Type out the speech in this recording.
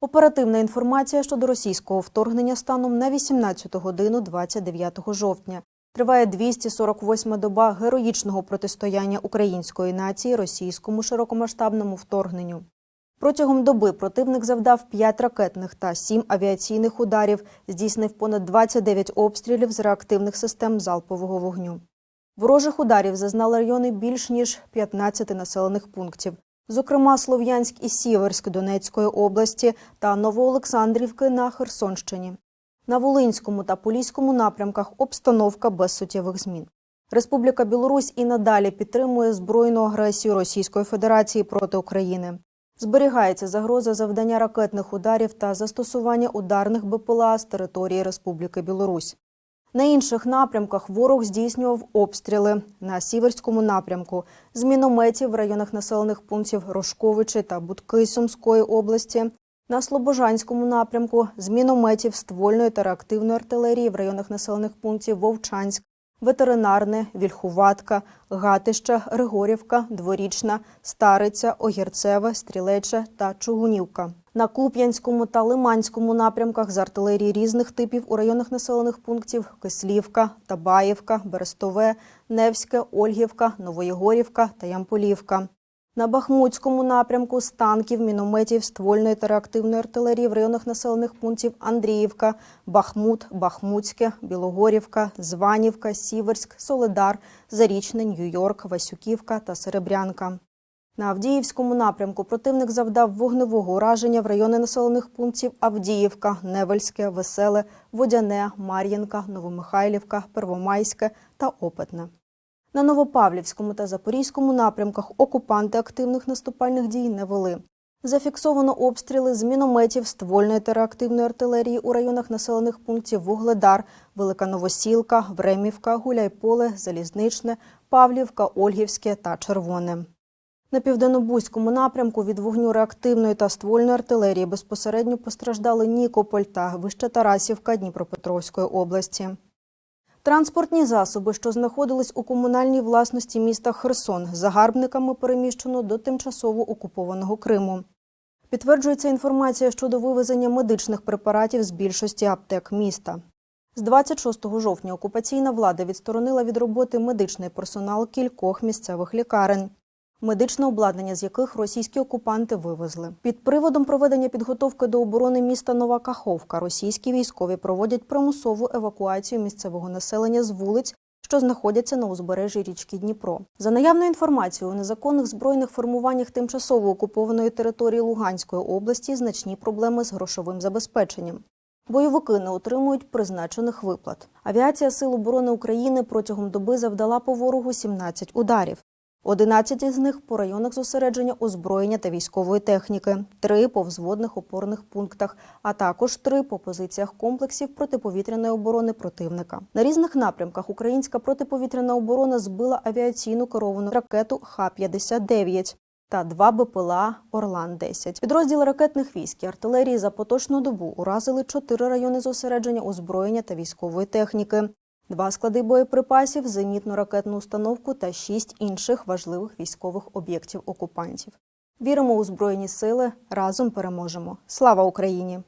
Оперативна інформація щодо російського вторгнення станом на 18 годину 29 жовтня. Триває 248-ма доба героїчного протистояння української нації російському широкомасштабному вторгненню. Протягом доби противник завдав 5 ракетних та 7 авіаційних ударів, здійснив понад 29 обстрілів з реактивних систем залпового вогню. Ворожих ударів зазнали райони більш ніж 15 населених пунктів, зокрема Слов'янськ і Сіверськ Донецької області та Новоолександрівки на Херсонщині. На Волинському та Поліському напрямках обстановка без суттєвих змін. Республіка Білорусь і надалі підтримує збройну агресію Російської Федерації проти України. Зберігається загроза завдання ракетних ударів та застосування ударних БПЛА з території Республіки Білорусь. На інших напрямках ворог здійснював обстріли на сіверському напрямку з мінометів в районах населених пунктів Рожковичі та Будки Сумської області, на Слобожанському напрямку з мінометів ствольної та реактивної артилерії в районах населених пунктів Вовчанськ, Ветеринарне, Вільхуватка, Гатища, Григорівка, Дворічна, Стариця, Огірцеве, Стрілеча та Чугунівка. На Куп'янському та Лиманському напрямках з артилерії різних типів у районах населених пунктів Кислівка, Табаївка, Берестове, Невське, Ольгівка, Новоєгорівка та Ямполівка. На Бахмутському напрямку з танків, мінометів, ствольної та реактивної артилерії в районах населених пунктів Андріївка, Бахмут, Бахмутське, Білогорівка, Званівка, Сіверськ, Соледар, Зарічне, Нью-Йорк, Васюківка та Серебрянка. На Авдіївському напрямку противник завдав вогневого ураження в райони населених пунктів Авдіївка, Невельське, Веселе, Водяне, Мар'їнка, Новомихайлівка, Первомайське та Опитне. На Новопавлівському та Запорізькому напрямках окупанти активних наступальних дій не вели. Зафіксовано обстріли з мінометів ствольної та реактивної артилерії у районах населених пунктів Вугледар, Велика Новосілка, Времівка, Гуляйполе, Залізничне, Павлівка, Ольгівське та Червоне. На південнобузькому напрямку від вогню реактивної та ствольної артилерії безпосередньо постраждали Нікополь та Вища Тарасівка Дніпропетровської області. Транспортні засоби, що знаходились у комунальній власності міста Херсон, загарбниками переміщено до тимчасово окупованого Криму. Підтверджується інформація щодо вивезення медичних препаратів з більшості аптек міста. З 26 жовтня окупаційна влада відсторонила від роботи медичний персонал кількох місцевих лікарень медичне обладнання з яких російські окупанти вивезли. Під приводом проведення підготовки до оборони міста Нова Каховка російські військові проводять примусову евакуацію місцевого населення з вулиць, що знаходяться на узбережжі річки Дніпро. За наявною інформацією, у незаконних збройних формуваннях тимчасово окупованої території Луганської області значні проблеми з грошовим забезпеченням. Бойовики не отримують призначених виплат. Авіація Сил оборони України протягом доби завдала по ворогу 17 ударів. 11 з них по районах зосередження озброєння та військової техніки, три по взводних опорних пунктах, а також три по позиціях комплексів протиповітряної оборони противника. На різних напрямках українська протиповітряна оборона збила авіаційну керовану ракету Х-59 та два БПЛА Орлан-10. Підрозділи ракетних військ і артилерії за поточну добу уразили чотири райони зосередження озброєння та військової техніки два склади боєприпасів, зенітно-ракетну установку та шість інших важливих військових об'єктів окупантів. Віримо у збройні сили. Разом переможемо. Слава Україні!